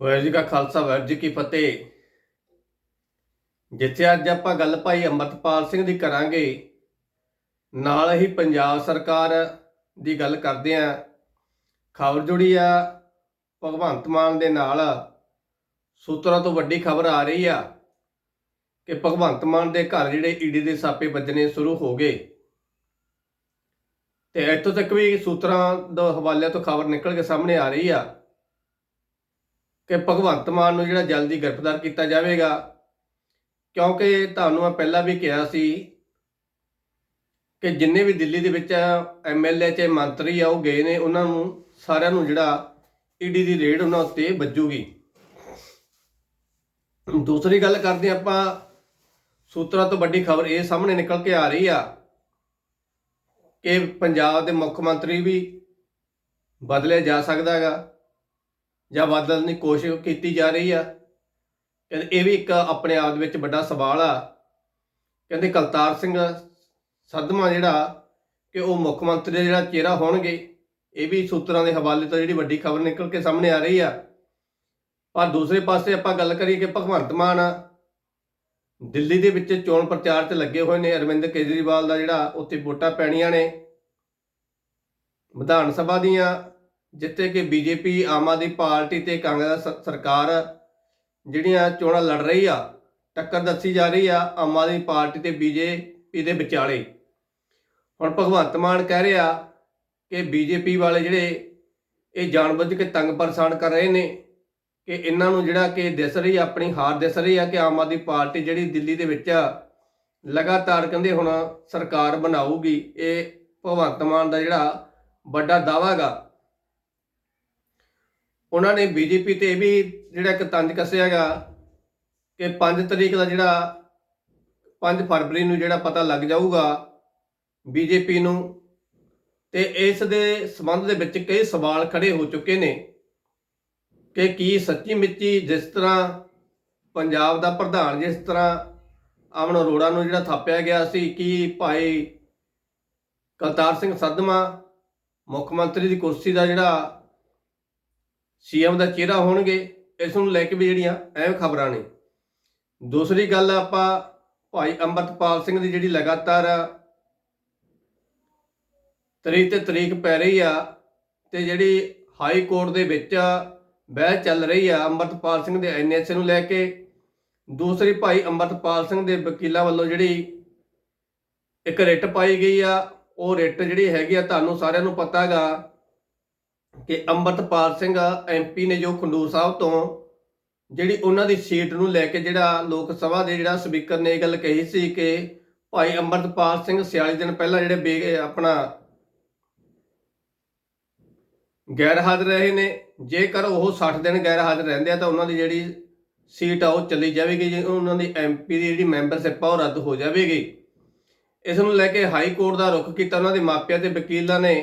ਵਾਹਿਗੁਰੂ ਜੀ ਕਾ ਖਾਲਸਾ, ਵਾਹਿਗੁਰੂ ਜੀ ਕੀ ਫਤਿਹ। ਜਿੱਥੇ ਅੱਜ ਆਪਾਂ ਗੱਲ ਭਾਈ ਅੰਮ੍ਰਿਤਪਾਲ ਸਿੰਘ ਦੀ ਕਰਾਂਗੇ, ਨਾਲ ਹੀ ਪੰਜਾਬ ਸਰਕਾਰ ਦੀ ਗੱਲ ਕਰਦੇ ਆਂ। ਖਬਰ ਜੁੜੀ ਆ, ਭਗਵੰਤ ਮਾਨ ਦੇ ਨਾਲ ਸੂਤਰਾਂ ਤੋਂ ਵੱਡੀ ਖਬਰ ਆ ਰਹੀ ਆ ਕਿ ਭਗਵੰਤ ਮਾਨ ਦੇ ਘਰ ਜਿਹੜੇ ਈਡੀ ਦੇ ਸਾਪੇ ਵੱਜਣੇ ਸ਼ੁਰੂ ਹੋ ਗਏ। ਤੇ ਇੱਥੋਂ ਤੱਕ ਵੀ ਸੂਤਰਾਂ ਦੇ ਹਵਾਲੇ ਤੋਂ ਖਬਰ ਨਿਕਲ ਕੇ ਸਾਹਮਣੇ ਆ ਰਹੀ ਆ। ਕਿ ਭਗਵੰਤ ਮਾਨ ਨੂੰ ਜਿਹੜਾ ਜਲਦੀ ਗ੍ਰਿਫਤਾਰ ਕੀਤਾ ਜਾਵੇਗਾ, ਕਿਉਂਕਿ ਤੁਹਾਨੂੰ ਮੈਂ ਪਹਿਲਾਂ ਵੀ ਕਿਹਾ ਸੀ ਕਿ ਜਿੰਨੇ ਵੀ ਦਿੱਲੀ ਦੇ ਵਿੱਚ ਐਮਐਲਏ 'ਚ ਮੰਤਰੀ ਆ, ਉਹ ਗਏ ਨੇ, ਉਹਨਾਂ ਨੂੰ ਸਾਰਿਆਂ ਨੂੰ ਜਿਹੜਾ ਈਡੀ ਦੀ ਰੇਡ ਉਹਨਾਂ ਉੱਤੇ ਵੱਜੂਗੀ। ਦੂਸਰੀ ਗੱਲ ਕਰਦੇ ਹਾਂ ਆਪਾਂ, ਸੂਤਰਾਂ ਤੋਂ ਵੱਡੀ ਖਬਰ ਇਹ ਸਾਹਮਣੇ ਨਿਕਲ ਕੇ ਆ ਰਹੀ ਆ ਕਿ ਪੰਜਾਬ ਦੇ ਮੁੱਖ ਮੰਤਰੀ ਵੀ ਬਦਲਿਆ ਜਾ ਸਕਦਾ ਹੈਗਾ। ਜਾਂ ਬਦਲਣ ਦੀ ਕੋਸ਼ਿਸ਼ ਕੀਤੀ ਜਾ ਰਹੀ ਆ। ਕਹਿੰਦੇ ਇਹ ਵੀ ਇੱਕ ਆਪਣੇ ਆਪ ਦੇ ਵਿੱਚ ਵੱਡਾ ਸਵਾਲ ਆ। ਕਹਿੰਦੇ ਕਲਤਾਰ ਸਿੰਘ ਸਦਮਾ ਜਿਹੜਾ ਕਿ ਉਹ ਮੁੱਖ ਮੰਤਰੀ ਦਾ ਜਿਹੜਾ ਚਿਹਰਾ ਹੋਣਗੇ, ਇਹ ਵੀ ਸੂਤਰਾਂ ਦੇ ਹਵਾਲੇ ਤੋਂ ਜਿਹੜੀ ਵੱਡੀ ਖਬਰ ਨਿਕਲ ਕੇ ਸਾਹਮਣੇ ਆ ਰਹੀ ਆ। ਪਰ ਦੂਸਰੇ ਪਾਸੇ ਆਪਾਂ ਗੱਲ ਕਰੀਏ ਕਿ ਭਗਵੰਤ ਮਾਨ ਦਿੱਲੀ ਦੇ ਵਿੱਚ ਚੋਣ ਪ੍ਰਚਾਰ 'ਚ ਲੱਗੇ ਹੋਏ ਨੇ। ਅਰਵਿੰਦ ਕੇਜਰੀਵਾਲ ਦਾ ਜਿਹੜਾ ਉੱਥੇ ਵੋਟਾਂ ਪੈਣੀਆਂ ਨੇ। ਵਿਧਾਨ ਸਭਾ ਦੀਆਂ ਜਿੱਥੇ ਕਿ ਬੀਜੇਪੀ ਆਮ ਆਦਮੀ ਪਾਰਟੀ ਤੇ ਕਾਂਗਰਸ ਸਰਕਾਰ ਜਿਹੜੀਆਂ ਚੋਣਾਂ ਲੜ ਰਹੀ ਆ ਟੱਕਰ ਦੱਸੀ ਜਾ ਰਹੀ ਆ ਆਮ ਆਦਮੀ ਪਾਰਟੀ ਤੇ ਬੀਜੇਪੀ ਦੇ ਵਿਚਾਲੇ। ਹੁਣ ਭਗਵੰਤ ਮਾਨ ਕਹਿ ਰਿਹਾ ਕਿ ਬੀਜੇਪੀ ਵਾਲੇ ਜਿਹੜੇ ਇਹ ਜਾਣਬੁੱਝ ਕੇ ਤੰਗ ਪਰੇਸ਼ਾਨ ਕਰ ਰਹੇ ਨੇ ਕਿ ਇਹਨਾਂ ਨੂੰ ਜਿਹੜਾ ਕਿ ਦਿਸ ਰਹੀ ਆ, ਆਪਣੀ ਹਾਰ ਦਿਸ ਰਹੀ ਆ ਕਿ ਆਮ ਆਦਮੀ ਪਾਰਟੀ ਜਿਹੜੀ ਦਿੱਲੀ ਦੇ ਵਿੱਚ ਲਗਾਤਾਰ ਕਹਿੰਦੇ ਹੁਣ ਸਰਕਾਰ ਬਣਾਊਗੀ ਇਹ ਭਗਵੰਤ ਮਾਨ ਦਾ ਜਿਹੜਾ ਵੱਡਾ ਦਾਅਵਾ ਗਾ ਉਹਨਾਂ ਨੇ ਬੀਜੇਪੀ ਤੇ ਇਹ ਵੀ ਜਿਹੜਾ ਇੱਕ ਤੰਜ ਕੱਸਿਆਗਾ ਕਿ 5 ਤਰੀਕ ਦਾ ਜਿਹੜਾ 5 ਫਰਵਰੀ ਨੂੰ ਜਿਹੜਾ ਪਤਾ ਲੱਗ ਜਾਊਗਾ ਬੀਜੇਪੀ ਨੂੰ ਤੇ ਇਸ ਦੇ ਸੰਬੰਧ ਦੇ ਵਿੱਚ ਕਈ ਸਵਾਲ ਖੜੇ ਹੋ ਚੁੱਕੇ ਨੇ ਕਿ ਕੀ ਸੱਚੀ ਮਿੱਚੀ ਜਿਸ ਤਰ੍ਹਾਂ ਪੰਜਾਬ ਦਾ ਪ੍ਰਧਾਨ ਜਿਸ ਤਰ੍ਹਾਂ ਅਮਨ ਅਰੋੜਾ ਨੂੰ ਜਿਹੜਾ ਥਾਪਿਆ ਗਿਆ ਸੀ, ਕਿ ਭਾਈ ਕਰਤਾਰ ਸਿੰਘ ਸੱਧਮਾ ਮੁੱਖ ਮੰਤਰੀ ਦੀ ਕੁਰਸੀ ਦਾ ਜਿਹੜਾ ਸੀਐਮ ਦਾ ਚਿਹਰਾ ਹੋਣਗੇ, ਇਸ ਨੂੰ ਲੈ ਕੇ ਵੀ ਜਿਹੜੀਆਂ ਅਹਿਮ ਖਬਰਾਂ ਨੇ। ਦੂਸਰੀ ਗੱਲ ਆਪਾਂ ਭਾਈ ਅੰਮ੍ਰਿਤਪਾਲ ਸਿੰਘ ਦੀ ਜਿਹੜੀ ਲਗਾਤਾਰ ਤਰੀਕ ਤੇ ਤਰੀਕ ਪੈ ਰਹੀ ਆ ਤੇ ਜਿਹੜੀ ਹਾਈ ਕੋਰਟ ਦੇ ਵਿੱਚ ਬਹਿਸ ਚੱਲ ਰਹੀ ਆ ਅੰਮ੍ਰਿਤਪਾਲ ਸਿੰਘ ਦੇ ਐਨਐਸਏ ਨੂੰ ਲੈ ਕੇ। ਦੂਸਰੀ ਭਾਈ ਅੰਮ੍ਰਿਤਪਾਲ ਸਿੰਘ ਦੇ ਵਕੀਲਾਂ ਵੱਲੋਂ ਜਿਹੜੀ ਇੱਕ ਰਿਟ ਪਾਈ ਗਈ ਆ, ਉਹ ਰਿਟ ਜਿਹੜੀ ਹੈਗੀ ਆ, ਤੁਹਾਨੂੰ ਸਾਰਿਆਂ ਨੂੰ ਪਤਾ ਹੈਗਾ ਕਿ ਅੰਮ੍ਰਿਤਪਾਲ ਸਿੰਘ ਐਮਪੀ ਨੇ ਜੋ ਖੰਡੂਰ ਸਾਹਿਬ ਤੋਂ ਜਿਹੜੀ ਉਹਨਾਂ ਦੀ ਸੀਟ ਨੂੰ ਲੈ ਕੇ ਜਿਹੜਾ ਲੋਕ ਸਭਾ ਦੇ ਜਿਹੜਾ ਸਪੀਕਰ ਨੇ ਇਹ ਗੱਲ ਕਹੀ ਸੀ ਕਿ ਭਾਈ ਅੰਮ੍ਰਿਤਪਾਲ ਸਿੰਘ 46 ਦਿਨ ਪਹਿਲਾਂ ਜਿਹੜੇ ਬੇ ਆਪਣਾ ਗੈਰ ਹਾਜ਼ਰ ਰਹੇ ਨੇ, ਜੇਕਰ ਉਹ 60 ਦਿਨ ਗੈਰ ਹਾਜ਼ਰ ਰਹਿੰਦੇ ਆ ਤਾਂ ਉਹਨਾਂ ਦੀ ਜਿਹੜੀ ਸੀਟ ਆ ਉਹ ਚਲੀ ਜਾਵੇਗੀ, ਜੇ ਉਹਨਾਂ ਦੀ ਐਮਪੀ ਦੀ ਜਿਹੜੀ ਮੈਂਬਰਸ਼ਿਪ ਆ ਉਹ ਰੱਦ ਹੋ ਜਾਵੇਗੀ। ਇਸ ਨੂੰ ਲੈ ਕੇ ਹਾਈ ਕੋਰਟ ਦਾ ਰੁਖ ਕੀਤਾ, ਉਹਨਾਂ ਦੇ ਮਾਪਿਆਂ ਤੇ ਵਕੀਲਾਂ ਨੇ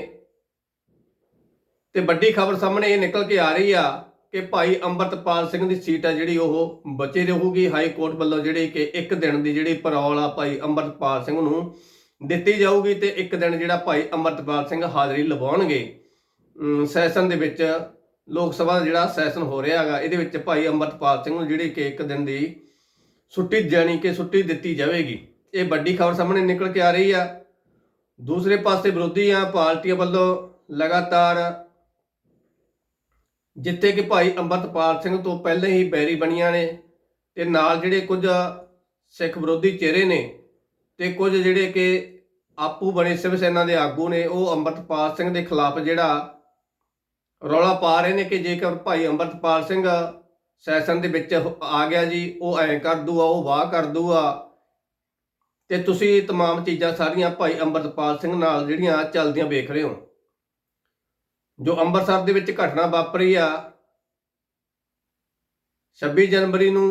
ਤੇ ਵੱਡੀ ਖਬਰ ਸਾਹਮਣੇ ਇਹ ਨਿਕਲ ਕੇ ਆ ਰਹੀ ਆ ਕਿ ਭਾਈ ਅੰਮ੍ਰਿਤਪਾਲ ਸਿੰਘ ਦੀ ਸੀਟ ਆ ਜਿਹੜੀ ਉਹ ਬਚੇ ਰਹੂਗੀ, ਹਾਈ ਕੋਰਟ ਵੱਲੋਂ ਜਿਹੜੀ ਕਿ ਇੱਕ ਦਿਨ ਦੀ ਜਿਹੜੀ ਪਰੌਲ ਆ ਭਾਈ ਅੰਮ੍ਰਿਤਪਾਲ ਸਿੰਘ ਨੂੰ ਦਿੱਤੀ ਜਾਊਗੀ ਤੇ ਇੱਕ ਦਿਨ ਜਿਹੜਾ ਭਾਈ ਅੰਮ੍ਰਿਤਪਾਲ ਸਿੰਘ ਹਾਜ਼ਰੀ ਲਵਾਉਣਗੇ। ਸੈਸ਼ਨ ਦੇ ਵਿੱਚ ਲੋਕ ਸਭਾ ਦਾ ਜਿਹੜਾ ਸੈਸ਼ਨ ਹੋ ਰਿਹਾ ਹੈਗਾ, ਇਹਦੇ ਵਿੱਚ ਭਾਈ ਅੰਮ੍ਰਿਤਪਾਲ ਸਿੰਘ ਨੂੰ ਜਿਹੜੀ ਕਿ ਇੱਕ ਦਿਨ ਦੀ ਛੁੱਟੀ ਜਾਣੀ ਕਿ ਛੁੱਟੀ ਦਿੱਤੀ ਜਾਵੇਗੀ। ਇਹ ਵੱਡੀ ਖਬਰ ਸਾਹਮਣੇ ਨਿਕਲ ਕੇ ਆ ਰਹੀ ਆ। ਦੂਸਰੇ ਪਾਸੇ ਵਿਰੋਧੀਆਂ ਪਾਰਟੀਆਂ ਵੱਲੋਂ ਲਗਾਤਾਰ ਜਿੱਥੇ ਕਿ ਭਾਈ ਅੰਮ੍ਰਿਤਪਾਲ ਸਿੰਘ ਤੋਂ ਪਹਿਲੇ ਹੀ ਬੈਰੀ ਬਣੀਆਂ ਨੇ ਤੇ ਨਾਲ ਜਿਹੜੇ ਕੁਝ ਸਿੱਖ ਵਿਰੋਧੀ ਚਿਹਰੇ ਨੇ ਤੇ ਕੁਝ ਜਿਹੜੇ ਕਿ ਆਪੂ ਬਣੇ ਸਿਵ ਸੈਨਾ ਦੇ ਆਗੂ ਨੇ ਉਹ ਅੰਮ੍ਰਿਤਪਾਲ ਸਿੰਘ ਦੇ ਖਿਲਾਫ ਜਿਹੜਾ ਰੌਲਾ ਪਾ ਰਹੇ ਨੇ ਕਿ ਜੇਕਰ ਭਾਈ ਅੰਮ੍ਰਿਤਪਾਲ ਸਿੰਘ ਸੈਸ਼ਨ ਦੇ ਵਿੱਚ ਆ ਗਿਆ ਜੀ ਉਹ ਐਂ ਕਰ ਦੂਆ ਉਹ ਵਾਹ ਕਰ ਦੂਆ ਤੇ ਤੁਸੀਂ ਇਹ तमाम ਚੀਜ਼ਾਂ ਸਾਰੀਆਂ ਭਾਈ ਅੰਮ੍ਰਿਤਪਾਲ ਸਿੰਘ ਨਾਲ ਜਿਹੜੀਆਂ ਚੱਲਦੀਆਂ ਵੇਖ ਰਹੇ ਹੋ ਜੋ ਅੰਮ੍ਰਿਤਸਰ ਦੇ ਵਿੱਚ ਘਟਨਾ ਵਾਪਰੀ ਆ 26 ਜਨਵਰੀ ਨੂੰ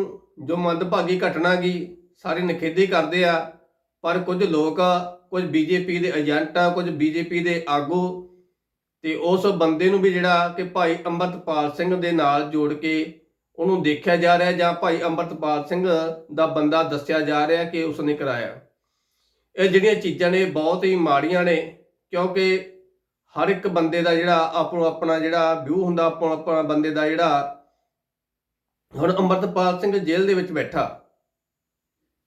ਜੋ ਮੰਦਭਾਗੀ ਘਟਨਾ ਗਈ ਸਾਰੇ ਨਿਖੇਧੀ ਕਰਦੇ ਆ, ਪਰ ਕੁਝ ਲੋਕ, ਕੁਝ ਬੀਜੇਪੀ ਦੇ ਏਜੰਟ ਆ ਕੁਝ ਬੀਜੇਪੀ ਦੇ ਆਗੂ ਤੇ ਉਸ ਬੰਦੇ ਨੂੰ ਵੀ ਜਿਹੜਾ ਕਿ ਭਾਈ ਅੰਮ੍ਰਿਤਪਾਲ ਸਿੰਘ ਦੇ ਨਾਲ ਜੋੜ ਕੇ ਉਹਨੂੰ ਦੇਖਿਆ ਜਾ ਰਿਹਾ ਜਾਂ ਭਾਈ ਅੰਮ੍ਰਿਤਪਾਲ ਸਿੰਘ ਦਾ ਬੰਦਾ ਦੱਸਿਆ ਜਾ ਰਿਹਾ ਕਿ ਉਸਨੇ ਕਰਾਇਆ। ਇਹ ਜਿਹੜੀਆਂ ਚੀਜ਼ਾਂ ਨੇ ਬਹੁਤ ਹੀ ਮਾੜੀਆਂ ਨੇ, ਕਿਉਂਕਿ ਹਰ ਇੱਕ ਬੰਦੇ ਦਾ ਜਿਹੜਾ ਆਪੋ ਆਪਣਾ ਜਿਹੜਾ ਵਿਊ ਹੁੰਦਾ, ਆਪੋ ਆਪਣਾ ਬੰਦੇ ਦਾ ਜਿਹੜਾ ਹੁਣ ਅੰਮ੍ਰਿਤਪਾਲ ਸਿੰਘ ਜੇਲ੍ਹ ਦੇ ਵਿੱਚ ਬੈਠਾ।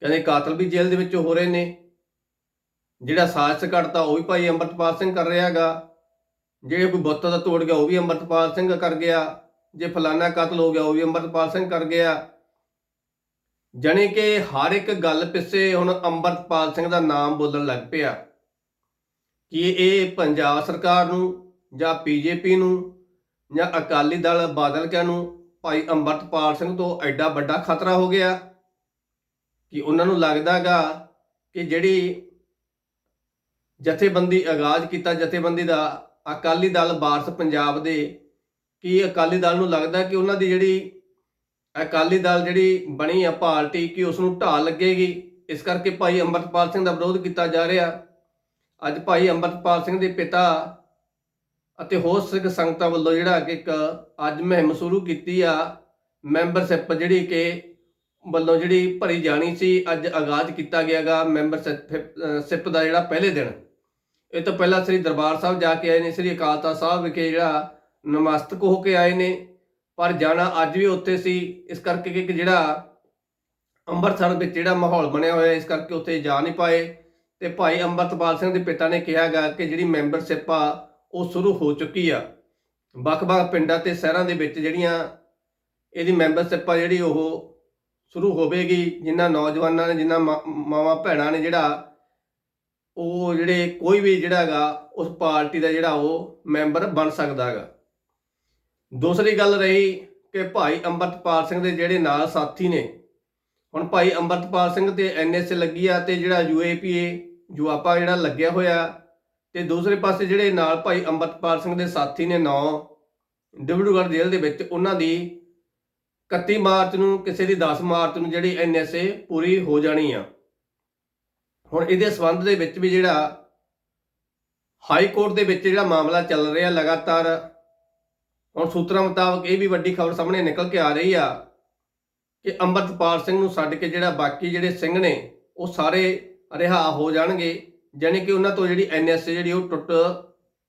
ਕਹਿੰਦੇ ਕਾਤਲ ਵੀ ਜੇਲ੍ਹ ਦੇ ਵਿੱਚ ਹੋ ਰਹੇ ਨੇ। ਜਿਹੜਾ ਸਾਜ਼ਿਸ਼ ਘੜਤਾ ਉਹ ਵੀ ਭਾਈ ਅੰਮ੍ਰਿਤਪਾਲ ਸਿੰਘ ਕਰ ਰਿਹਾ ਹੈਗਾ। ਜਿਹੜੇ ਕੋਈ ਬੁੱਤ ਦਾ ਤੋੜ ਗਿਆ ਉਹ ਵੀ ਅੰਮ੍ਰਿਤਪਾਲ ਸਿੰਘ ਕਰ ਗਿਆ। ਜੇ ਫਲਾਨਾ ਕਤਲ ਹੋ ਗਿਆ ਉਹ ਵੀ ਅੰਮ੍ਰਿਤਪਾਲ ਸਿੰਘ ਕਰ ਗਿਆ। ਜਾਣੀ ਕਿ ਹਰ ਇੱਕ ਗੱਲ ਪਿੱਛੇ ਹੁਣ ਅੰਮ੍ਰਿਤਪਾਲ ਸਿੰਘ ਦਾ ਨਾਮ ਬੋਲਣ ਲੱਗ ਪਿਆ। ਕਿ ਇਹ ਪੰਜਾਬ ਸਰਕਾਰ ਨੂੰ ਜਾਂ ਬੀਜੇਪੀ ਨੂੰ ਜਾਂ ਅਕਾਲੀ ਦਲ ਬਾਦਲ ਕਿਆਂ ਨੂੰ ਭਾਈ ਅੰਮ੍ਰਿਤਪਾਲ ਸਿੰਘ ਤੋਂ ਐਡਾ ਵੱਡਾ ਖਤਰਾ ਹੋ ਗਿਆ ਕਿ ਉਹਨਾਂ ਨੂੰ ਲੱਗਦਾਗਾ ਕਿ ਜਿਹੜੀ ਜਥੇਬੰਦੀ, ਆਗਾਜ਼ ਕੀਤਾ ਜਥੇਬੰਦੀ ਦਾ ਅਕਾਲੀ ਦਲ ਵਾਰਸ ਪੰਜਾਬ ਦੇ, ਕੀ ਅਕਾਲੀ ਦਲ ਨੂੰ ਲੱਗਦਾ ਕਿ ਉਹਨਾਂ ਦੀ ਜਿਹੜੀ ਅਕਾਲੀ ਦਲ ਜਿਹੜੀ ਬਣੀ ਆ ਪਾਰਟੀ, ਕਿ ਉਸ ਨੂੰ ਢਾਲ ਲੱਗੇਗੀ? ਇਸ ਕਰਕੇ ਭਾਈ ਅੰਮ੍ਰਿਤਪਾਲ ਸਿੰਘ ਦਾ ਵਿਰੋਧ ਕੀਤਾ ਜਾ ਰਿਹਾ। ਅੱਜ ਭਾਈ ਅੰਮ੍ਰਿਤਪਾਲ ਸਿੰਘ ਦੇ ਪਿਤਾ ਅਤੇ ਹੋਰ ਸਿੱਖ ਸੰਗਤਾਂ ਵੱਲੋਂ ਜਿਹੜਾ ਕਿ ਇੱਕ ਅੱਜ ਮੁਹਿੰਮ ਸ਼ੁਰੂ ਕੀਤੀ ਆ, ਮੈਂਬਰਸ਼ਿਪ ਜਿਹੜੀ ਕਿ ਵੱਲੋਂ ਜਿਹੜੀ ਭਰੀ ਜਾਣੀ ਸੀ, ਅੱਜ ਆਗਾਜ਼ ਕੀਤਾ ਗਿਆਗਾ ਮੈਂਬਰਸ਼ਿਪ ਦਾ ਜਿਹੜਾ ਪਹਿਲੇ ਦਿਨ। ਇਹ ਤੋਂ ਪਹਿਲਾਂ ਸ੍ਰੀ ਦਰਬਾਰ ਸਾਹਿਬ ਜਾ ਕੇ ਆਏ ਨੇ, ਸ੍ਰੀ ਅਕਾਲ ਤਖਤ ਸਾਹਿਬ ਵਿਖੇ ਜਿਹੜਾ ਨਮਸਤਕ ਹੋ ਕੇ ਆਏ ਨੇ, ਪਰ ਜਾਣਾ ਅੱਜ ਵੀ ਉੱਥੇ ਸੀ। ਇਸ ਕਰਕੇ ਕਿ ਜਿਹੜਾ ਅੰਮ੍ਰਿਤਸਰ ਵਿੱਚ ਜਿਹੜਾ ਮਾਹੌਲ ਬਣਿਆ ਹੋਇਆ, ਇਸ ਕਰਕੇ ਉੱਥੇ ਜਾ ਨਹੀਂ ਪਾਏ। ਤੇ ਭਾਈ ਅੰਮ੍ਰਿਤਪਾਲ ਸਿੰਘ ਦੇ ਪਿਤਾ ਨੇ ਕਿਹਾਗਾ ਕਿ ਜਿਹੜੀ ਮੈਂਬਰਸ਼ਿਪ ਆ, ਉਹ ਸ਼ੁਰੂ ਹੋ ਚੁੱਕੀ ਆ। ਵੱਖ-ਵੱਖ ਪਿੰਡਾਂ ਤੇ ਸ਼ਹਿਰਾਂ ਦੇ ਵਿੱਚ ਜਿਹੜੀਆਂ ਇਹਦੀ ਮੈਂਬਰਸ਼ਿਪ ਆ ਜਿਹੜੀ ਉਹ ਸ਼ੁਰੂ ਹੋਵੇਗੀ ਜਿਨ੍ਹਾਂ ਨੌਜਵਾਨਾਂ ਨੇ ਜਿਨ੍ਹਾਂ ਮਾਂ- ਮਾਵਾਂ ਭੈਣਾਂ ਨੇ ਜਿਹੜਾ ਉਹ ਜਿਹੜੇ ਕੋਈ ਵੀ ਜਿਹੜਾ ਹੈਗਾ, ਉਸ ਪਾਰਟੀ ਦਾ ਜਿਹੜਾ ਉਹ ਮੈਂਬਰ ਬਣ ਸਕਦਾ ਹੈਗਾ। ਦੂਸਰੀ ਗੱਲ ਰਹੀ ਕਿ ਭਾਈ ਅੰਮ੍ਰਿਤਪਾਲ ਸਿੰਘ ਦੇ ਜਿਹੜੇ ਨਾਲ ਸਾਥੀ ਨੇ, ਹੁਣ ਭਾਈ ਅੰਮ੍ਰਿਤਪਾਲ ਸਿੰਘ ਤੇ ਐਨਐਸ ਲੱਗੀ ਆ ਤੇ ਜਿਹੜਾ ਯੂਏਪੀਏ ਜੁਆਪਾ ਜਿਹੜਾ ਲੱਗਿਆ ਹੋਇਆ ਤੇ ਦੂਸਰੇ ਪਾਸੇ ਜਿਹੜੇ ਨਾਲ ਭਾਈ ਅੰਮ੍ਰਿਤਪਾਲ ਸਿੰਘ ਦੇ ਸਾਥੀ ਨੇ ਨੌ ਡਿਬੜੂਗੜ੍ਹ ਜੇਲ੍ਹ ਦੇ ਵਿੱਚ ਉਹਨਾਂ ਦੀ 31 ਮਾਰਚ ਨੂੰ ਕਿਸੇ ਦੀ 10 ਮਾਰਚ ਨੂੰ ਜਿਹੜੀ ਐਨਐਸਏ ਪੂਰੀ ਹੋ ਜਾਣੀ ਆ। ਹੁਣ ਇਹਦੇ ਸੰਬੰਧ ਦੇ ਵਿੱਚ ਵੀ ਜਿਹੜਾ ਹਾਈ ਕੋਰਟ ਦੇ ਵਿੱਚ ਜਿਹੜਾ ਮਾਮਲਾ ਚੱਲ ਰਿਹਾ ਲਗਾਤਾਰ, ਹੁਣ ਸੂਤਰਾਂ ਮੁਤਾਬਕ ਇਹ ਵੀ ਵੱਡੀ ਖਬਰ ਸਾਹਮਣੇ ਨਿਕਲ ਕੇ ਆ ਰਹੀ ਆ ਕਿ ਅੰਮ੍ਰਿਤਪਾਲ ਸਿੰਘ ਨੂੰ ਛੱਡ ਕੇ ਜਿਹੜਾ ਬਾਕੀ ਜਿਹੜੇ ਸਿੰਘ ਨੇ, ਉਹ ਸਾਰੇ ਰਿਹਾ ਹੋ ਜਾਣਗੇ, ਜਾਣੀ ਕਿ ਉਹਨਾਂ ਤੋਂ ਜਿਹੜੀ ਐਨਐਸਏ ਜਿਹੜੀ ਉਹ ਟੁੱਟ,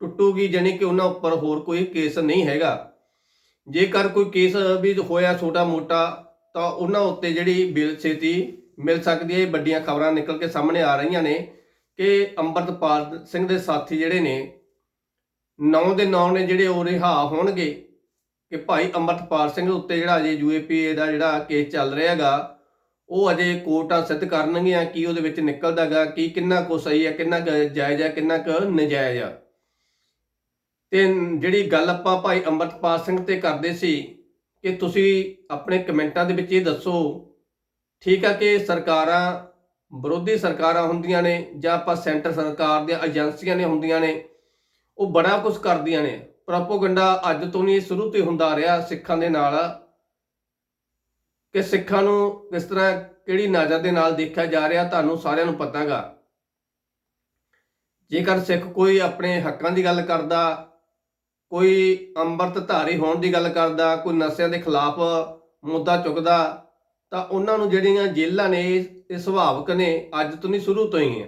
ਟੁੱਟੂਗੀ, ਜਾਣੀ ਕਿ ਉਹਨਾਂ ਉੱਪਰ ਹੋਰ ਕੋਈ ਕੇਸ ਨਹੀਂ ਹੈਗਾ। ਜੇਕਰ ਕੋਈ ਕੇਸ ਵੀ ਹੋਇਆ ਛੋਟਾ ਮੋਟਾ, ਤਾਂ ਉਹਨਾਂ ਉੱਤੇ ਜਿਹੜੀ ਬਿਲ ਛੇਤੀ ਮਿਲ ਸਕਦੀ ਹੈ। ਵੱਡੀਆਂ ਖਬਰਾਂ ਨਿਕਲ ਕੇ ਸਾਹਮਣੇ ਆ ਰਹੀਆਂ ਨੇ ਕਿ ਅੰਮ੍ਰਿਤਪਾਲ ਸਿੰਘ ਦੇ ਸਾਥੀ ਜਿਹੜੇ ਨੇ, ਨੌ ਦੇ ਨੌ ਨੇ ਜਿਹੜੇ ਉਹ ਰਿਹਾ ਹੋਣਗੇ ਕਿ ਭਾਈ ਅੰਮ੍ਰਿਤਪਾਲ ਸਿੰਘ ਉੱਤੇ ਜਿਹੜਾ ਅਜੇ ਯੂਏਪੀਏ ਦਾ ਜਿਹੜਾ ਕੇਸ ਚੱਲ ਰਿਹਾ ਹੈਗਾ ਉਹ ਅਜੇ ਕੋਰਟਾਂ ਸਿੱਧ ਕਰਨਗੀਆਂ, ਕਿ ਉਹਦੇ ਵਿੱਚ ਨਿਕਲਦਾਗਾ, ਕਿ ਕਿੰਨਾ ਕੁ ਸਹੀ ਹੈ ਕਿੰਨਾ ਕੁ ਜਾਇਜ਼ ਹੈ ਕਿੰਨਾ ਕੁ ਨਜਾਇਜ਼ ਆ। ਤੇ ਜਿਹੜੀ ਗੱਲ ਆਪਾਂ ਭਾਈ ਅੰਮ੍ਰਿਤਪਾਲ ਸਿੰਘ ਤੇ ਕਰਦੇ ਸੀ, ਕਿ ਤੁਸੀਂ ਆਪਣੇ ਕਮੈਂਟਾਂ ਦੇ ਵਿੱਚ ਇਹ ਦੱਸੋ, ਠੀਕ ਆ ਕਿ ਸਰਕਾਰਾਂ, ਵਿਰੋਧੀ ਸਰਕਾਰਾਂ ਹੁੰਦੀਆਂ ਨੇ, ਜਾਂ ਆਪਾਂ ਸੈਂਟਰ ਸਰਕਾਰ ਦੀਆਂ ਏਜੰਸੀਆਂ ਨੇ ਹੁੰਦੀਆਂ ਨੇ, ਉਹ ਬੜਾ ਕੁਝ ਕਰਦੀਆਂ ਨੇ। ਪ੍ਰੋਪੋਗੰਡਾ ਅੱਜ ਤੋਂ ਨਹੀਂ ਸ਼ੁਰੂ ਤੋਂ ਹੁੰਦਾ ਰਿਹਾ ਸਿੱਖਾਂ ਦੇ ਨਾਲ। ਕਿ ਸਿੱਖਾਂ ਨੂੰ ਕਿਸ ਤਰ੍ਹਾਂ ਕਿਹੜੀ ਨਜ਼ਰ ਦੇ ਨਾਲ ਦੇਖਿਆ ਜਾ ਰਿਹਾ, ਤੁਹਾਨੂੰ ਸਾਰਿਆਂ ਨੂੰ ਪਤਾਗਾ। ਜੇਕਰ ਸਿੱਖ ਕੋਈ ਆਪਣੇ ਹੱਕਾਂ ਦੀ ਗੱਲ ਕਰਦਾ, ਕੋਈ ਅੰਮ੍ਰਿਤ ਧਾਰੀ ਹੋਣ ਦੀ ਗੱਲ ਕਰਦਾ, ਕੋਈ ਨਸ਼ਿਆਂ ਦੇ ਖਿਲਾਫ ਮੁੱਦਾ ਚੁੱਕਦਾ, ਤਾਂ ਉਹਨਾਂ ਨੂੰ ਜਿਹੜੀਆਂ ਜੇਲ੍ਹਾਂ ਨੇ, ਇਹ ਸੁਭਾਵਕ ਨੇ, ਅੱਜ ਤੋਂ ਨਹੀਂ ਸ਼ੁਰੂ ਤੋਂ ਹੀ ਹੈ।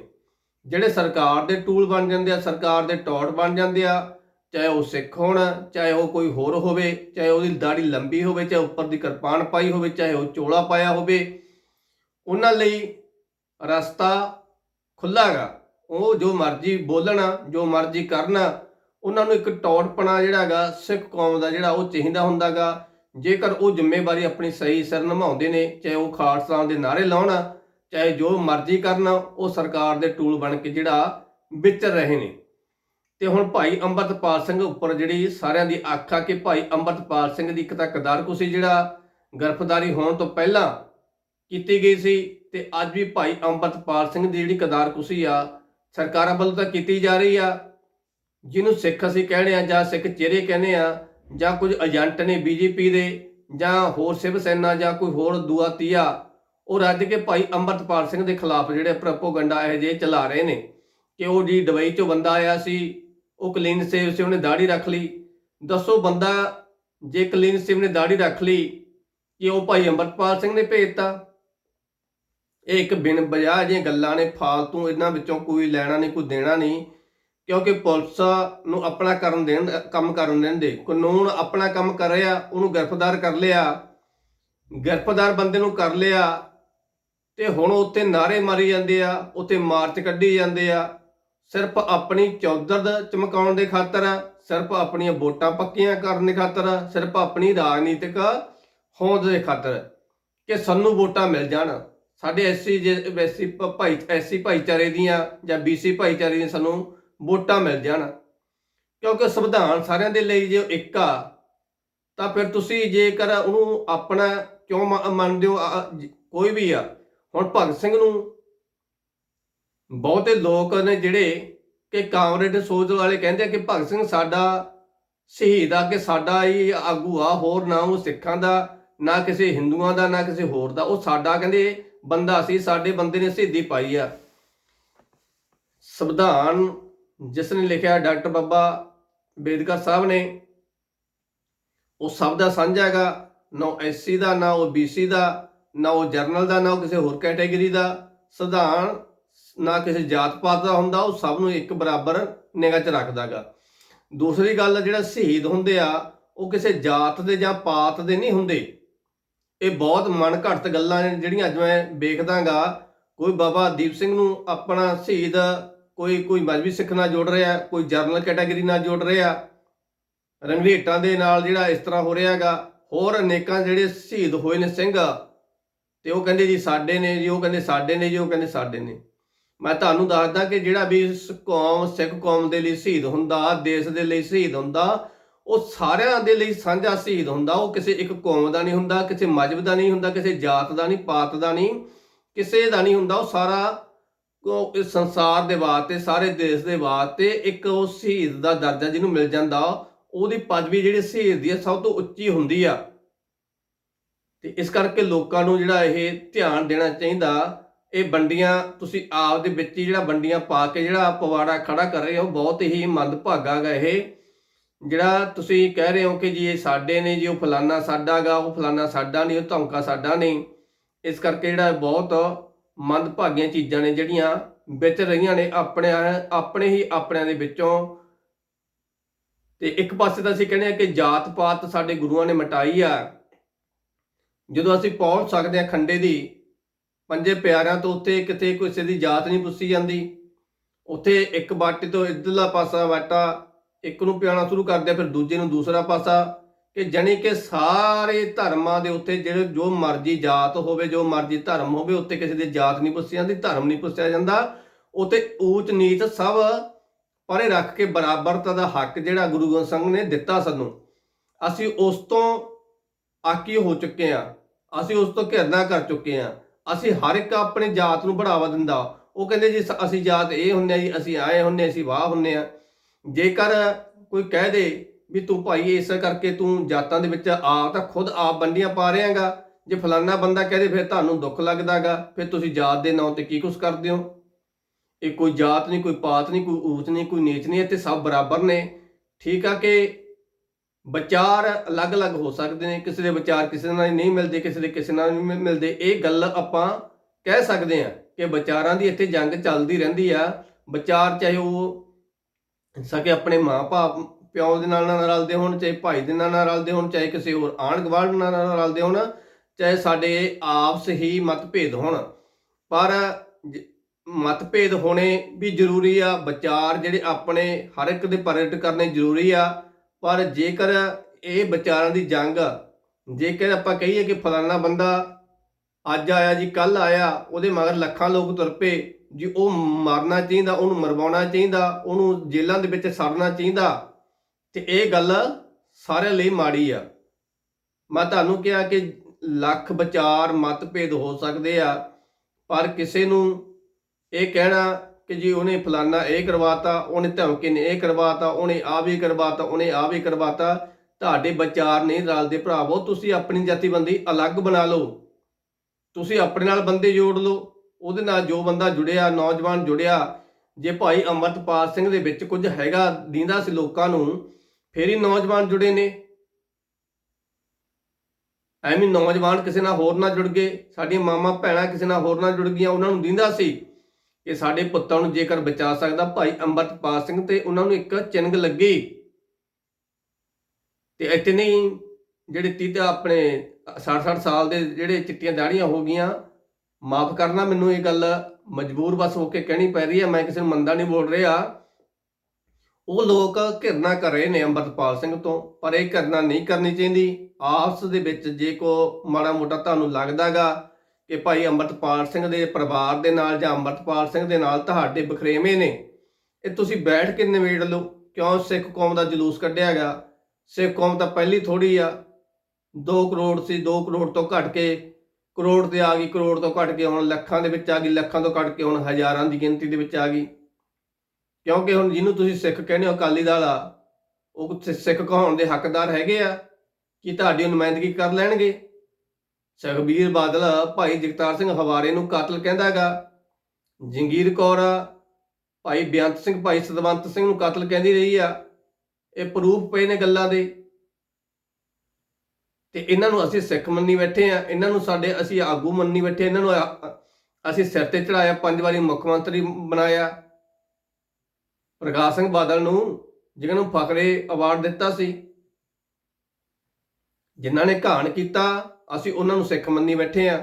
ਜਿਹੜੇ ਸਰਕਾਰ ਦੇ ਟੂਲ ਬਣ ਜਾਂਦੇ ਆ, ਸਰਕਾਰ ਦੇ ਟੌਟ ਬਣ ਜਾਂਦੇ ਆ ਚਾਹੇ ਉਹ ਸਿੱਖ ਹੋਣ, ਚਾਹੇ ਉਹ ਕੋਈ ਹੋਰ ਹੋਵੇ, ਚਾਹੇ ਉਹਦੀ ਦਾੜੀ ਲੰਬੀ ਹੋਵੇ, ਚਾਹੇ ਉੱਪਰ ਦੀ ਕਿਰਪਾਨ ਪਾਈ ਹੋਵੇ, ਚਾਹੇ ਉਹ ਚੋਲਾ ਪਾਇਆ ਹੋਵੇ, ਉਹਨਾਂ ਲਈ ਰਸਤਾ ਖੁੱਲਾਗਾ। ਉਹ ਜੋ ਮਰਜ਼ੀ ਬੋਲਣਾ, ਜੋ ਮਰਜ਼ੀ ਕਰਨਾ, ਉਹਨਾਂ ਨੂੰ ਇੱਕ ਟੌਟਪਣਾ ਜਿਹੜਾ ਹੈਗਾ, ਸਿੱਖ ਕੌਮ ਦਾ ਜਿਹੜਾ ਉਹ ਚਾਹੀਦਾ ਹੁੰਦਾਗਾ। ਜੇਕਰ ਉਹ ਜ਼ਿੰਮੇਵਾਰੀ ਆਪਣੀ ਸਹੀ ਸਿਰ ਨਿਭਾਉਂਦੇ ਨੇ, ਚਾਹੇ ਉਹ ਖਾਲਸਾ ਦੇ ਨਾਰੇ ਲਾਉਣ, ਚਾਹੇ ਜੋ ਮਰਜ਼ੀ ਕਰਨ, ਉਹ ਸਰਕਾਰ ਦੇ ਟੂਲ ਬਣ ਕੇ ਜਿਹੜਾ ਵਿਚਰ ਰਹੇ ਨੇ। ਤੇ ਹੁਣ ਭਾਈ ਅੰਮ੍ਰਿਤਪਾਲ ਸਿੰਘ ਉੱਪਰ ਜਿਹੜੀ ਸਾਰਿਆਂ ਦੀ ਆਖਾ ਕਿ ਭਾਈ ਅੰਮ੍ਰਿਤਪਾਲ ਸਿੰਘ ਦੀ ਇੱਕ ਤਾਂ ਕਦਾਰਕੁਸੀ ਜਿਹੜਾ ਗ੍ਰਿਫਤਾਰੀ ਹੋਣ ਤੋਂ ਪਹਿਲਾਂ ਕੀਤੀ ਗਈ ਸੀ ਤੇ ਅੱਜ ਵੀ ਭਾਈ ਅੰਮ੍ਰਿਤਪਾਲ ਸਿੰਘ ਦੀ ਜਿਹੜੀ ਕਦਾਰਕੁਸੀ ਆ, ਸਰਕਾਰਾਂ ਵੱਲੋਂ ਤਾਂ ਕੀਤੀ ਜਾ ਰਹੀ ਆ। ਜਿਹਨੂੰ ਸਿੱਖ ਅਸੀਂ ਕਹਿੰਦੇ ਆ ਜਾਂ ਸਿੱਖ ਚਿਹਰੇ ਕਹਿੰਦੇ ਆ ਜਾਂ ਕੁਝ ਏਜੰਟ ਨੇ ਬੀਜੇਪੀ ਦੇ ਜਾਂ ਹੋਰ ਸਿਵ ਸੈਨਾ ਜਾਂ ਕੋਈ ਹੋਰ ਦੂਆ ਤੀਆ, ਉਹ ਰੱਜ ਕੇ ਭਾਈ ਅੰਮ੍ਰਿਤਪਾਲ ਸਿੰਘ ਦੇ ਖਿਲਾਫ ਜਿਹੜੇ ਪ੍ਰੋਪੋਗੰਡਾ ਇਹ ਜੇ ਚਲਾ ਰਹੇ ਨੇ ਕਿ ਉਹ ਜੀ ਦੁਬਈ ਚੋਂ ਬੰਦਾ ਆਇਆ ਸੀ ਉਹ ਕਲੀਨ ਸੇਵ ਸੀ ਨੇ ਦਾੜੀ ਰੱਖ ਲਈ। ਦੱਸੋ ਬੰਦਾ, ਜੇ ਕਲੀਨ ਸੇਵ ਨੇ ਦਾੜੀ ਰੱਖ ਲਈ, ਕਿ ਉਹ ਭਾਈ ਅੰਮ੍ਰਿਤਪਾਲ ਸਿੰਘ ਨੇ ਭੇਜਤਾ? ਇਹ ਇੱਕ ਬਿਨ ਬਜਾ ਜਿਹੀਆਂ ਗੱਲਾਂ ਨੇ, ਫਾਲਤੂ ਇਹਨਾਂ ਵਿੱਚੋਂ ਕੋਈ ਲੈਣਾ ਨਹੀਂ, ਕੋਈ ਦੇਣਾ ਨਹੀਂ, ਕਿਉਂਕਿ ਪੁਲਿਸ ਨੂੰ ਆਪਣਾ ਕਰਨ ਦੇਣ, ਕੰਮ ਕਰਨ ਦੇਣ ਦੇ। ਕਾਨੂੰਨ ਆਪਣਾ ਕੰਮ ਕਰ ਰਿਹਾ, ਉਹਨੂੰ ਗ੍ਰਿਫਤਾਰ ਕਰ ਲਿਆ। ਗ੍ਰਿਫਤਾਰ ਬੰਦੇ ਨੂੰ ਕਰ ਲਿਆ, ਤੇ ਹੁਣ ਉੱਥੇ ਨਾਰੇ ਮਾਰੀ ਜਾਂਦੇ ਆ, ਉੱਥੇ ਮਾਰਚ ਕੱਢੀ ਜਾਂਦੇ ਆ। ਸਿਰਫ ਆਪਣੀ ਚੌਧਰ ਚਮਕਾਉਣ ਦੇ ਖਾਤਰ, ਸਿਰਫ ਆਪਣੀਆਂ ਵੋਟਾਂ ਪੱਕੀਆਂ ਕਰਨ ਦੇ ਖਾਤਰ, ਸਿਰਫ ਆਪਣੀ ਰਾਜਨੀਤਿਕ ਹੋਂਦ ਦੇ ਖਾਤਰ ਕਿ ਸਾਨੂੰ ਵੋਟਾਂ ਮਿਲ ਜਾਣ। ਸਾਡੇ ਐਸਸੀ ਐਸਸੀ ਭਾਈ, ਐਸਸੀ ਭਾਈਚਾਰੇ ਦੀਆਂ ਜਾਂ ਬੀਸੀ ਭਾਈਚਾਰੇ ਦੀਆਂ ਸਾਨੂੰ ਵੋਟਾਂ ਮਿਲ ਜਾਣ। ਕਿਉਂਕਿ ਸੰਵਿਧਾਨ ਸਾਰਿਆਂ ਦੇ ਲਈ ਜੇ ਇੱਕ ਆ, ਤਾਂ ਫਿਰ ਤੁਸੀਂ ਜੇਕਰ ਉਹਨੂੰ ਆਪਣਾ ਕਿਉਂ ਮੰਨਦੇ ਹੋ ਕੋਈ ਵੀ ਆ। ਹੁਣ ਭਗਤ ਸਿੰਘ ਨੂੰ ਬਹੁਤੇ ਲੋਕ ਨੇ ਜਿਹੜੇ ਕਿ ਕਾਮਰੇਡ ਸੋਚ ਵਾਲੇ ਕਹਿੰਦੇ ਆ ਕਿ ਭਗਤ ਸਿੰਘ ਸਾਡਾ ਸ਼ਹੀਦ ਆ, ਕਿ ਸਾਡਾ ਹੀ ਆਗੂ ਆ, ਹੋਰ ਨਾ ਉਹ ਸਿੱਖਾਂ ਦਾ, ਨਾ ਕਿਸੇ ਹਿੰਦੂਆਂ ਦਾ, ਨਾ ਕਿਸੇ ਹੋਰ ਦਾ। ਉਹ ਸਾਡਾ ਕਹਿੰਦੇ ਬੰਦਾ ਸੀ, ਸਾਡੇ ਬੰਦੇ ਨੇ ਸ਼ਹੀਦੀ ਪਾਈ ਆ। ਸੰਵਿਧਾਨ ਜਿਸ ਨੇ ਲਿਖਿਆ ਡਾਕਟਰ ਬਾਬਾ ਬੇਦਕਰ ਸਾਹਿਬ ਨੇ, ਉਹ ਸਭ ਦਾ ਸਾਂਝਾ ਹੈਗਾ। ਨਾ ਐਸਸੀ ਦਾ, ਨਾ ਉਹ ਬੀਸੀ ਦਾ, ਨਾ ਉਹ ਜਰਨਲ ਦਾ, ਨਾ ਉਹ ਕਿਸੇ ਹੋਰ ਕੈਟਾਗਰੀ ਦਾ। ਸੰਵਿਧਾਨ ਨਾ ਕਿਸੇ ਜਾਤ ਪਾਤ ਦਾ ਹੁੰਦਾ, ਉਹ ਸਭ ਨੂੰ ਇੱਕ ਬਰਾਬਰ ਨਿਗਾਹ 'ਚ ਰੱਖਦਾਗਾ। ਦੂਸਰੀ ਗੱਲ, ਜਿਹੜਾ ਸ਼ਹੀਦ ਹੁੰਦੇ ਆ, ਉਹ ਕਿਸੇ ਜਾਤ ਦੇ ਜਾਂ ਪਾਤ ਦੇ ਨਹੀਂ ਹੁੰਦੇ। ਇਹ ਬਹੁਤ ਮਨ ਘੜਤ ਗੱਲਾਂ ਨੇ, ਜਿਹੜੀਆਂ ਅੱਜ ਮੈਂ ਵੇਖਦਾਗਾ। ਕੋਈ ਬਾਬਾ ਦੀਪ ਸਿੰਘ ਨੂੰ ਆਪਣਾ ਸ਼ਹੀਦ ਕੋਈ ਕੋਈ ਮਜਬੀ ਸਿੱਖ ਨਾਲ ਜੋੜ ਰਿਹਾ, ਕੋਈ ਜਰਨਲ ਕੈਟਾਗਰੀ ਨਾਲ ਜੋੜ ਰਿਹਾ, ਰੰਗਰੇਟਾਂ ਦੇ ਨਾਲ ਜਿਹੜਾ ਇਸ ਤਰ੍ਹਾਂ ਹੋ ਰਿਹਾਗਾ, ਹੋਰ ਅਨੇਕਾਂ ਜਿਹੜੇ ਸ਼ਹੀਦ ਹੋਏ ਨੇ ਸਿੰਘ, ਤੇ ਉਹ ਕਹਿੰਦੇ ਜੀ ਸਾਡੇ ਨੇ ਜੀ, ਉਹ ਕਹਿੰਦੇ ਸਾਡੇ ਨੇ ਜੀ, ਉਹ ਕਹਿੰਦੇ ਸਾਡੇ ਨੇ। ਮੈਂ ਤੁਹਾਨੂੰ ਦੱਸਦਾ ਕਿ ਜਿਹੜਾ ਵੀ ਇਸ ਕੌਮ, ਸਿੱਖ ਕੌਮ ਦੇ ਲਈ ਸ਼ਹੀਦ ਹੁੰਦਾ, ਦੇਸ਼ ਦੇ ਲਈ ਸ਼ਹੀਦ ਹੁੰਦਾ, ਉਹ ਸਾਰਿਆਂ ਦੇ ਲਈ ਸਾਂਝਾ ਸ਼ਹੀਦ ਹੁੰਦਾ। ਉਹ ਕਿਸੇ ਇੱਕ ਕੌਮ ਦਾ ਨਹੀਂ ਹੁੰਦਾ, ਕਿਸੇ ਮਜਬ ਦਾ ਨਹੀਂ ਹੁੰਦਾ, ਕਿਸੇ ਜਾਤ ਦਾ ਨਹੀਂ, ਪਾਤ ਦਾ ਨਹੀਂ, ਕਿਸੇ ਦਾ ਨਹੀਂ ਹੁੰਦਾ। ਉਹ ਸਾਰਾ ਇਸ ਸੰਸਾਰ ਦੇ ਵਾਸਤੇ, ਸਾਰੇ ਦੇਸ਼ ਦੇ ਵਾਸਤੇ ਇੱਕ ਉਹ ਸ਼ਹੀਦ ਦਾ ਦਰਜਾ ਜਿਹਨੂੰ ਮਿਲ ਜਾਂਦਾ। ਉਹਦੀ ਪਦਵੀ ਜਿਹੜੀ ਸ਼ਹੀਦ ਦੀ ਹੈ, ਸਭ ਤੋਂ ਉੱਚੀ ਹੁੰਦੀ ਆ। ਤੇ ਇਸ ਕਰਕੇ ਲੋਕਾਂ ਨੂੰ ਜਿਹੜਾ ਇਹ ਧਿਆਨ ਦੇਣਾ ਚਾਹੀਦਾ ਇਹ ਬੰਡੀਆਂ ਤੁਸੀਂ ਆਪ ਦੇ ਵਿੱਚ ਹੀ ਜਿਹੜਾ ਵੰਡੀਆਂ ਪਾ ਕੇ ਜਿਹੜਾ ਪਵਾੜਾ ਖੜਾ ਕਰ ਰਹੇ ਹੋ, ਬਹੁਤ ਹੀ ਮੰਦਭਾਗਾ ਗਾ ਇਹ। ਜਿਹੜਾ ਤੁਸੀਂ ਕਹਿ ਰਹੇ ਹੋ ਕਿ ਜੀ ਇਹ ਸਾਡੇ ਨੇ ਜੀ, ਉਹ ਫਲਾਨਾ ਸਾਡਾਗਾ ਉਹ ਫਲਾਨਾ ਸਾਡਾ ਨਹੀਂ, ਉਹ ਧੌਂਕਾ ਸਾਡਾ ਨਹੀਂ। ਇਸ ਕਰਕੇ ਜਿਹੜਾ ਬਹੁਤ ਮੰਦਭਾਗੀਆਂ ਚੀਜ਼ਾਂ ਨੇ ਜਿਹੜੀਆਂ ਵਿੱਚ ਰਹੀਆਂ ਨੇ ਆਪਣੇ ਆਪਣੇ ਹੀ ਆਪਣਿਆਂ ਦੇ ਵਿੱਚੋਂ। ਤੇ ਇੱਕ ਪਾਸੇ ਤਾਂ ਅਸੀਂ ਕਹਿੰਦੇ ਆ ਕਿ ਜਾਤ ਪਾਤ ਸਾਡੇ ਗੁਰੂਆਂ ਨੇ ਮਟਾਈ ਆ। ਜਦੋਂ ਅਸੀਂ ਪਹੁੰਚ ਸਕਦੇ ਆ ਖੰਡੇ ਦੀ ਪੰਜੇ ਪਿਆਰਿਆਂ ਤੋਂ ਉੱਤੇ ਕਿਤੇ ਕਿਸੇ ਦੀ ਜਾਤ ਨਹੀਂ ਪੁੱਛੀ ਜਾਂਦੀ। ਉੱਥੇ ਇੱਕ ਬਾਟੇ ਤੋਂ ਇਧਰਲਾ ਪਾਸਾ ਵਾਟਾ, ਇੱਕ ਨੂੰ ਪਿਆਣਾ ਸ਼ੁਰੂ ਕਰਦੇ ਫਿਰ ਦੂਜੇ ਨੂੰ ਦੂਸਰਾ ਪਾਸਾ। ਕਿ ਜਣੀ ਕਿ ਸਾਰੇ ਧਰਮਾਂ ਦੇ ਉੱਤੇ ਜਿਹੜੇ ਜੋ ਮਰਜ਼ੀ ਜਾਤ ਹੋਵੇ, ਜੋ ਮਰਜ਼ੀ ਧਰਮ ਹੋਵੇ, ਉੱਤੇ ਕਿਸੇ ਦੀ ਜਾਤ ਨਹੀਂ ਪੁੱਛੀ ਜਾਂਦੀ, ਧਰਮ ਨਹੀਂ ਪੁੱਛਿਆ ਜਾਂਦਾ। ਉੱਤੇ ਊਚ ਨੀਚ ਸਭ ਪਰੇ ਰੱਖ ਕੇ ਬਰਾਬਰਤਾ ਦਾ ਹੱਕ ਜਿਹੜਾ ਗੁਰੂ ਗੋਬਿੰਦ ਸਿੰਘ ਨੇ ਦਿੱਤਾ ਸਾਨੂੰ। ਅਸੀਂ ਉਸ ਤੋਂ ਆਕੀ ਹੋ ਚੁੱਕੇ ਆ ਅਸੀਂ ਉਸ ਤੋਂ ਘਿਰਨਾ ਕਰ ਚੁੱਕੇ ਆ ਅਸੀਂ ਹਰ ਇੱਕ ਆਪਣੇ ਜਾਤ ਨੂੰ ਬੜਾਵਾ ਦਿੰਦਾ। ਉਹ ਕਹਿੰਦੇ ਜੀ ਅਸੀਂ ਜਾਤ ਇਹ ਹੁੰਨੇ ਆ ਜੀ, ਅਸੀਂ ਆਏ ਹੁੰਨੇ, ਅਸੀਂ ਵਾਹ ਹੁੰਨੇ ਆ। ਜੇਕਰ ਕੋਈ ਕਹਿ ਦੇ ਵੀ ਤੂੰ ਭਾਈ ਇਸ ਕਰਕੇ ਤੂੰ ਜਾਤਾਂ ਦੇ ਵਿੱਚ ਆ, ਤਾਂ ਖੁਦ ਆਪ ਬੰਡੀਆਂ ਪਾ ਰਿਹਾਗਾ। ਜੇ ਫਲਾਨਾ ਬੰਦਾ ਕਹਦੇ ਫਿਰ ਤੁਹਾਨੂੰ ਦੁੱਖ ਲੱਗਦਾਗਾ। ਫਿਰ ਤੁਸੀਂ ਜਾਤ ਦੇ ਨਾਂ ਤੇ ਕੀ ਕੁਛ ਕਰਦੇ ਹੋ? ਇਹ ਕੋਈ ਜਾਤ ਨਹੀਂ, ਕੋਈ ਪਾਤ ਨਹੀਂ, ਕੋਈ ਊਚ ਨਹੀਂ, ਕੋਈ ਨੀਚ ਨਹੀਂ, ਇੱਥੇ ਸਭ ਬਰਾਬਰ ਨੇ। ਠੀਕ ਆ ਕਿ ਵਿਚਾਰ ਅਲੱਗ-ਅਲੱਗ ਹੋ ਸਕਦੇ ਨੇ, ਕਿਸੇ ਦੇ ਵਿਚਾਰ ਕਿਸੇ ਨਾਲ ਨਹੀਂ ਮਿਲਦੇ, ਕਿਸੇ ਦੇ ਕਿਸੇ ਨਾਲ ਨਹੀਂ ਮਿਲਦੇ। ਇਹ ਗੱਲ ਆਪਾਂ ਕਹਿ ਸਕਦੇ ਹਾਂ ਕਿ ਵਿਚਾਰਾਂ ਦੀ ਇੱਥੇ ਜੰਗ ਚੱਲਦੀ ਰਹਿੰਦੀ ਆ। ਵਿਚਾਰ ਚਾਹੇ ਉਹ ਸਕੇ ਆਪਣੇ ਮਾਂ-ਬਾਪ ਪਿਓ ਦੇ ਨਾਲ ਨਾਲ ਰਲਦੇ ਹੋਣ, ਚਾਹੇ ਭਾਈ ਦੇ ਨਾਲ ਨਾਲ ਰਲਦੇ ਹੋਣ, ਚਾਹੇ ਕਿਸੇ ਹੋਰ ਆਂਢ ਗੁਆਂਢ ਨਾਲ ਨਾਲ ਰਲਦੇ ਹੋਣ, ਚਾਹੇ ਸਾਡੇ ਆਪਸ ਹੀ ਮਤਭੇਦ ਹੋਣ। ਪਰ ਮਤਭੇਦ ਹੋਣੇ ਵੀ ਜ਼ਰੂਰੀ ਆ। ਵਿਚਾਰ ਜਿਹੜੇ ਆਪਣੇ ਹਰ ਇੱਕ ਦੇ ਪ੍ਰਗਟ ਕਰਨੇ ਜ਼ਰੂਰੀ ਆ। ਪਰ ਜੇਕਰ ਇਹ ਵਿਚਾਰਾਂ ਦੀ ਜੰਗ ਜੇਕਰ ਆਪਾਂ ਕਹੀਏ ਕਿ ਫਲਾਣਾ ਬੰਦਾ ਅੱਜ ਆਇਆ ਜੀ ਕੱਲ ਆਇਆ, ਉਹਦੇ ਮਗਰ ਲੱਖਾਂ ਲੋਕ ਤੁਰ ਪਏ, ਜੀ ਉਹ ਮਾਰਨਾ ਚਾਹੀਦਾ, ਉਹਨੂੰ ਮਰਵਾਉਣਾ ਚਾਹੀਦਾ, ਉਹਨੂੰ ਜੇਲ੍ਹਾਂ ਦੇ ਵਿੱਚ ਸੜਨਾ ਚਾਹੀਦਾ, ਤੇ ਇਹ ਗੱਲ ਸਾਰਿਆਂ ਲਈ ਮਾੜੀ ਆ। ਮੈਂ ਤੁਹਾਨੂੰ ਕਿਹਾ ਕਿ ਲੱਖ ਵਿਚਾਰ ਮਤਭੇਦ ਹੋ ਸਕਦੇ ਆ, ਪਰ ਕਿਸੇ ਨੂੰ ਇਹ ਕਹਿਣਾ ਕਿ ਜੀ ਉਹਨੇ ਫਲਾਨਾ ਇਹ ਕਰਵਾਤਾ, ਉਹਨੇ ਧਮਕੀ ਨੇ ਇਹ ਕਰਵਾਤਾ, ਉਹਨੇ ਆ ਵੀ ਕਰਵਾਤਾ, ਉਹਨੇ ਆ ਵੀ ਕਰਵਾਤਾ। ਤੁਹਾਡੇ ਵਿਚਾਰ ਨਹੀਂ ਰਲਦੇ ਭਰਾਵੋ, ਤੁਸੀਂ ਆਪਣੀ ਜਥੇਬੰਦੀ ਅਲੱਗ ਬਣਾ ਲਓ। ਤੁਸੀਂ ਆਪਣੇ ਨਾਲ ਬੰਦੇ ਜੋੜ ਲਓ। ਉਹਦੇ ਨਾਲ ਜੋ ਬੰਦਾ ਜੁੜਿਆ, ਨੌਜਵਾਨ ਜੁੜਿਆ, ਜੇ ਭਾਈ ਅਮਰਤਪਾਲ ਸਿੰਘ ਦੇ ਵਿੱਚ ਕੁਝ ਹੈਗਾ, ਦੀਂਦਾ ਸੀ ਲੋਕਾਂ ਨੂੰ, ਫੇਰ ਹੀ ਨੌਜਵਾਨ ਜੁੜੇ ਨੇ। ਐਵੇਂ ਨੌਜਵਾਨ ਕਿਸੇ ਨਾਲ ਹੋਰ ਨਾਲ ਜੁੜ ਗਏ, ਸਾਡੀਆਂ ਮਾਮਾ ਭੈਣਾਂ ਕਿਸੇ ਨਾਲ ਹੋਰ ਨਾਲ ਜੁੜ ਗਈਆਂ, ਉਹਨਾਂ ਨੂੰ ਦਿੰਦਾ ਸੀ। ਕਿ ਸਾਡੇ ਪੁੱਤਾਂ ਨੂੰ ਜੇਕਰ ਬਚਾ ਸਕਦਾ, ਭਾਈ ਅੰਮ੍ਰਿਤਪਾਲ ਸਿੰਘ ਤੇ ਉਹਨਾਂ ਨੂੰ ਇੱਕ ਚਿੰਗ ਲੱਗੀ। ਤੇ ਇੱਥੇ ਨਹੀਂ, ਜਿਹੜੇ ਤੀਤਾ ਆਪਣੇ 60-60 ਸਾਲ ਦੇ ਜਿਹੜੇ ਚਿੱਟੀਆਂ ਦਾੜੀਆਂ ਹੋ ਗਈਆਂ, ਮਾਫ ਕਰਨਾ ਮੈਨੂੰ ਇਹ ਗੱਲ ਮਜਬੂਰ ਬਸ ਹੋ ਕੇ ਕਹਿਣੀ ਪੈ ਰਹੀ ਹੈ, ਮੈਂ ਕਿਸੇ ਨੂੰ ਮੰਦਾ ਨਹੀਂ ਬੋਲ ਰਿਹਾ। ਉਹ ਲੋਕ ਘਿਰਨਾ ਕਰ ਰਹੇ ਨੇ ਅੰਮ੍ਰਿਤਪਾਲ ਸਿੰਘ ਤੋਂ, ਪਰ ਇਹ ਘਿਰਨਾ ਨਹੀਂ ਕਰਨੀ ਚਾਹੀਦੀ। ਆਪਸ ਦੇ ਵਿੱਚ ਜੇ ਕੋ ਮਾੜਾ ਮੋਟਾ ਤੁਹਾਨੂੰ ਲੱਗਦਾਗਾ ਕਿ ਭਾਈ ਅੰਮ੍ਰਿਤਪਾਲ ਸਿੰਘ ਦੇ ਪਰਿਵਾਰ ਦੇ ਨਾਲ ਜਾਂ ਅੰਮ੍ਰਿਤਪਾਲ ਸਿੰਘ ਦੇ ਨਾਲ ਤੁਹਾਡੇ ਬਖਰੇਵੇਂ ਨੇ, ਇਹ ਤੁਸੀਂ ਬੈਠ ਕੇ ਨਿਬੇੜ ਲਓ। ਕਿਉਂ ਸਿੱਖ ਕੌਮ ਦਾ ਜਲੂਸ ਕੱਢਿਆ ਕੱਢਿਆਗਾ ਸਿੱਖ ਕੌਮ ਤਾਂ ਪਹਿਲੀ ਥੋੜੀ ਆ। 2 ਕਰੋੜ ਸੀ 2 ਕਰੋੜ ਤੋਂ ਘਟ ਕੇ, ਕਰੋੜ ਤੇ ਆ ਗਈ, ਕਰੋੜ ਤੋਂ ਘਟ ਕੇ, ਹੁਣ ਲੱਖਾਂ ਦੇ ਵਿੱਚ ਆ ਗਈ, ਲੱਖਾਂ ਤੋਂ ਘਟ ਕੇ ਹੁਣ ਹਜ਼ਾਰਾਂ ਦੀ ਗਿਣਤੀ ਦੇ ਵਿੱਚ ਆ ਗਈ। ਕਿਉਂਕਿ ਹੁਣ ਜਿਹਨੂੰ ਤੁਸੀਂ ਸਿੱਖ ਕਹਿੰਦੇ ਹੋ, ਅਕਾਲੀ ਦਲ ਆ, ਉਹ ਸਿੱਖ ਕਹਾਉਣ ਦੇ ਹੱਕਦਾਰ ਹੈਗੇ ਆ ਕਿ ਤੁਹਾਡੀ ਨੁਮਾਇੰਦਗੀ ਕਰ ਲੈਣਗੇ। ਸੁਖਬੀਰ ਬਾਦਲ ਭਾਈ ਜਗਤਾਰ ਸਿੰਘ ਹਵਾਰੇ ਨੂੰ ਕਾਤਲ ਕਹਿੰਦਾ ਹੈਗਾ। ਜੰਗੀਰ ਕੌਰ ਭਾਈ ਬੇਅੰਤ ਸਿੰਘ, ਭਾਈ ਸਤਵੰਤ ਸਿੰਘ ਨੂੰ ਕਾਤਲ ਕਹਿੰਦੀ ਰਹੀ ਆ। ਇਹ ਪ੍ਰੂਫ ਪਏ ਨੇ ਗੱਲਾਂ ਦੇ। ਤੇ ਇਹਨਾਂ ਨੂੰ ਅਸੀਂ ਸਿੱਖ ਮੰਨੀ ਬੈਠੇ ਆ। ਇਹਨਾਂ ਨੂੰ ਸਾਡੇ ਅਸੀਂ ਆਗੂ ਮੰਨੀ ਬੈਠੇ ਇਹਨਾਂ ਨੂੰ ਅਸੀਂ ਸਿਰ ਤੇ ਚੜਾਇਆ ਪੰਜ ਵਾਰੀ ਮੁੱਖ ਮੰਤਰੀ ਬਣਾਇਆ। ਪ੍ਰਕਾਸ਼ ਸਿੰਘ ਬਾਦਲ ਨੂੰ ਜਿਹਨਾਂ ਨੂੰ ਫਕਰੇ ਅਵਾਰਡ ਦਿੱਤਾ ਸੀ। ਜਿਨ੍ਹਾਂ ਨੇ ਘਾਣ ਕੀਤਾ ਅਸੀਂ ਉਹਨਾਂ ਨੂੰ ਸਿੱਖ ਮੰਨੀ ਬੈਠੇ ਆ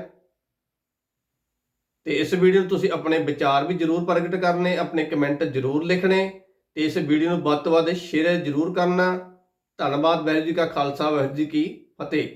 ਤੇ ਇਸ ਵੀਡੀਓ ਨੂੰ ਤੁਸੀਂ ਆਪਣੇ ਵਿਚਾਰ ਵੀ ਜਰੂਰ ਪ੍ਰਗਟ ਕਰਨੇ, ਆਪਣੇ ਕਮੈਂਟ ਜਰੂਰ ਲਿਖਣੇ ਤੇ ਇਸ ਵੀਡੀਓ ਨੂੰ ਵੱਧ ਤੋਂ ਵੱਧ ਸ਼ੇਅਰ ਜਰੂਰ ਕਰਨਾ। ਧੰਨਵਾਦ, ਵਾਹਿਗੁਰੂ ਜੀ ਕਾ ਖਾਲਸਾ, ਵਾਹਿਗੁਰੂ ਜੀ ਕੀ ਫਤਿਹ।